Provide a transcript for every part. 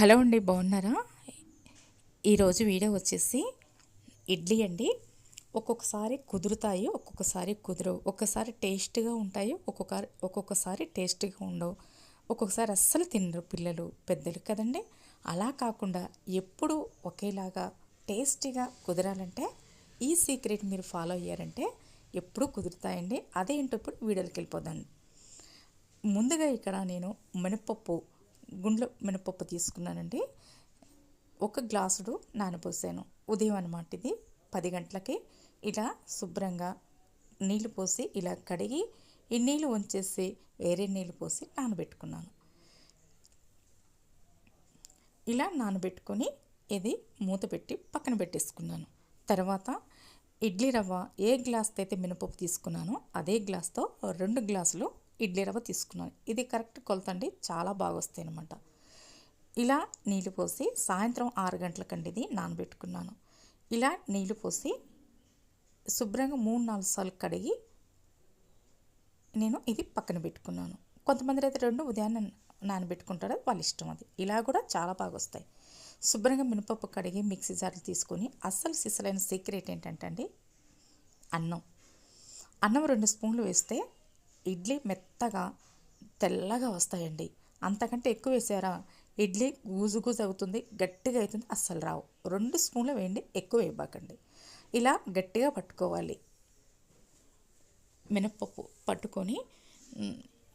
Hello అండి బాగున్నారా? ఈరోజు వీడియో వచ్చేసి ఇడ్లీ అండి. ఒక్కొక్కసారి కుదురుతాయి ఒక్కొక్కసారి కుదరవు. ఒక్కసారి టేస్ట్గా ఉంటాయి ఒక్కొక్క ఒక్కొక్కసారి టేస్ట్గా ఉండవు. ఒక్కొక్కసారి అస్సలు తినరు పిల్లలు పెద్దలు కదండి. అలా కాకుండా ఎప్పుడు ఒకేలాగా టేస్టీగా కుదరాలంటే ఈ సీక్రెట్ మీరు ఫాలో అయ్యారంటే ఎప్పుడు కుదురుతాయండి. అదేంటో ఇప్పుడు వీడియోకి వెళ్ళిపోదాం. ముందుగా ఇక్కడ నేను మినపప్పు గుండ్ల మినపప్పు తీసుకున్నానండి. ఒక గ్లాసుడు నానపోసాను ఉదయం అనమాట ఇది. పది గంటలకి ఇలా శుభ్రంగా నీళ్ళు పోసి ఇలా కడిగి ఈ నీళ్ళు వంచేసి వేరే నీళ్ళు పోసి నానబెట్టుకున్నాను. ఇలా నానబెట్టుకొని ఇది మూత పెట్టి పక్కన పెట్టేసుకున్నాను. తర్వాత ఇడ్లీ రవ్వ ఏ గ్లాస్తో అయితే మినపప్పు తీసుకున్నానో అదే గ్లాస్తో రెండు గ్లాసులు ఇడ్లీ రవ్వ తీసుకున్నాను. ఇది కరెక్ట్ కొలతండి. చాలా బాగా వస్తాయి అనమాట ఇలా నీళ్ళు పోసి సాయంత్రం ఆరు గంటలకండి ఇది నానబెట్టుకున్నాను. ఇలా నీళ్ళు పోసి శుభ్రంగా మూడు నాలుగు సార్లు కడిగి నేను ఇది పక్కన పెట్టుకున్నాను. కొంతమంది అయితే రెండు ఉదయాన్నే నానబెట్టుకుంటారు. వాళ్ళ ఇష్టం అది. ఇలా కూడా చాలా బాగా వస్తాయి. శుభ్రంగా మినపప్పు కడిగి మిక్సీ జార్లు తీసుకొని అస్సలు సిసలైన సీక్రెట్ ఏంటంటే అండి అన్నం. అన్నం రెండు స్పూన్లు వేస్తే ఇడ్లీ మెత్తగా తెల్లగా వస్తాయండి. అంతకంటే ఎక్కువ వేసారా? ఇడ్లీ గూజు గూజు అవుతుంది గట్టిగా అవుతుంది అస్సలు రావు. రెండు స్పూన్లు వేయండి ఎక్కువ వేయబాకండి. ఇలా గట్టిగా పట్టుకోవాలి. మినప్పప్పు పట్టుకొని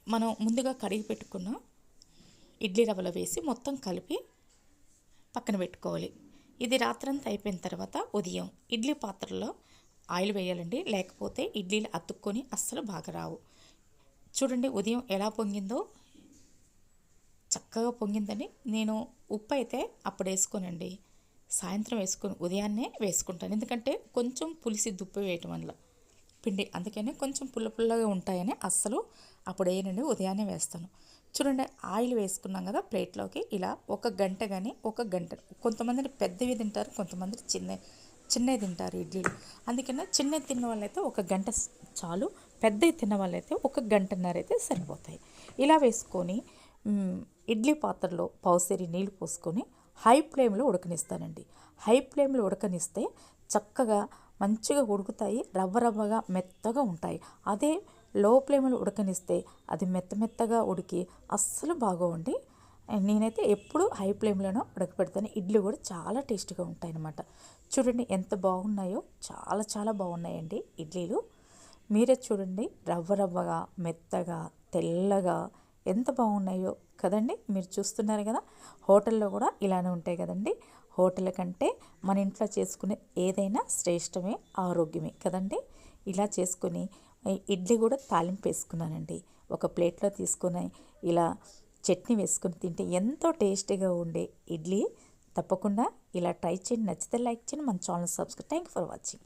మనం ముందుగా కడిగి పెట్టుకున్న ఇడ్లీ రవ్వలో వేసి మొత్తం కలిపి పక్కన పెట్టుకోవాలి. ఇది రాత్రంతా అయిపోయిన తర్వాత ఉదయం ఇడ్లీ పాత్రలో ఆయిల్ వేయాలండి. లేకపోతే ఇడ్లీలు అతుక్కొని అస్సలు బాగా రావు. చూడండి ఉదయం ఎలా పొంగిందో. చక్కగా పొంగిందని నేను ఉప్పు అయితే అప్పుడు వేసుకోనండి సాయంత్రం వేసుకొని ఉదయాన్నే వేసుకుంటాను. ఎందుకంటే కొంచెం పులిసి దుప్పు వేయటం వల్ల. పిండి అందుకనే కొంచెం పుల్ల పుల్లగా ఉంటాయని అస్సలు అప్పుడు వేయనండి ఉదయాన్నే వేస్తాను. చూడండి ఆయిల్ వేసుకున్నాం కదా ప్లేట్లోకి ఇలా ఒక గంట కానీ ఒక గంట కొంతమంది పెద్దవి తింటారు కొంతమంది చిన్న చిన్నవి తింటారు ఇడ్లీలు. అందుకనే చిన్నవి తిన్న వాళ్ళైతే ఒక గంట చాలు. పెద్దవి తిన్న వాళ్ళైతే ఒక గంటన్నర అయితే సరిపోతాయి. ఇలా వేసుకొని ఇడ్లీ పాత్రలో పౌసరి నీళ్ళు పోసుకొని హై ఫ్లేమ్లో ఉడకనిస్తానండి. హై ఫ్లేమ్లో ఉడకనిస్తే చక్కగా మంచిగా ఉడుకుతాయి రవ్వ రవ్వగా మెత్తగా ఉంటాయి. అదే లో ఫ్లేమ్లో ఉడకనిస్తే అది మెత్త మెత్తగా ఉడికి అస్సలు బాగోండి నేనైతే ఎప్పుడు హై ఫ్లేమ్లోనో ఉడకపెడతాను. ఇడ్లీ కూడా చాలా టేస్ట్గా ఉంటాయి అన్నమాట చూడండి ఎంత బాగున్నాయో చాలా చాలా బాగున్నాయండి ఇడ్లీలు. మీరే చూడండి. రవ్వ రవ్వగా మెత్తగా తెల్లగా ఎంత బాగున్నాయో కదండి. మీరు చూస్తున్నారు కదా హోటల్లో కూడా ఇలానే ఉంటాయి కదండి. హోటల్ కంటే మన ఇంట్లో చేసుకునే ఏదైనా శ్రేష్టమే ఆరోగ్యమే కదండి. ఇలా చేసుకుని ఇడ్లీ కూడా తాలింపు వేసుకున్నానండి. ఒక ప్లేట్లో తీసుకుని ఇలా చట్నీ వేసుకొని తింటే ఎంతో టేస్టీగా ఉండే ఇడ్లీ. తప్పకుండా ఇలా ట్రై చేయండి. నచ్చితే లైక్ చేయండి. మన channel subscribe. Thank you for watching.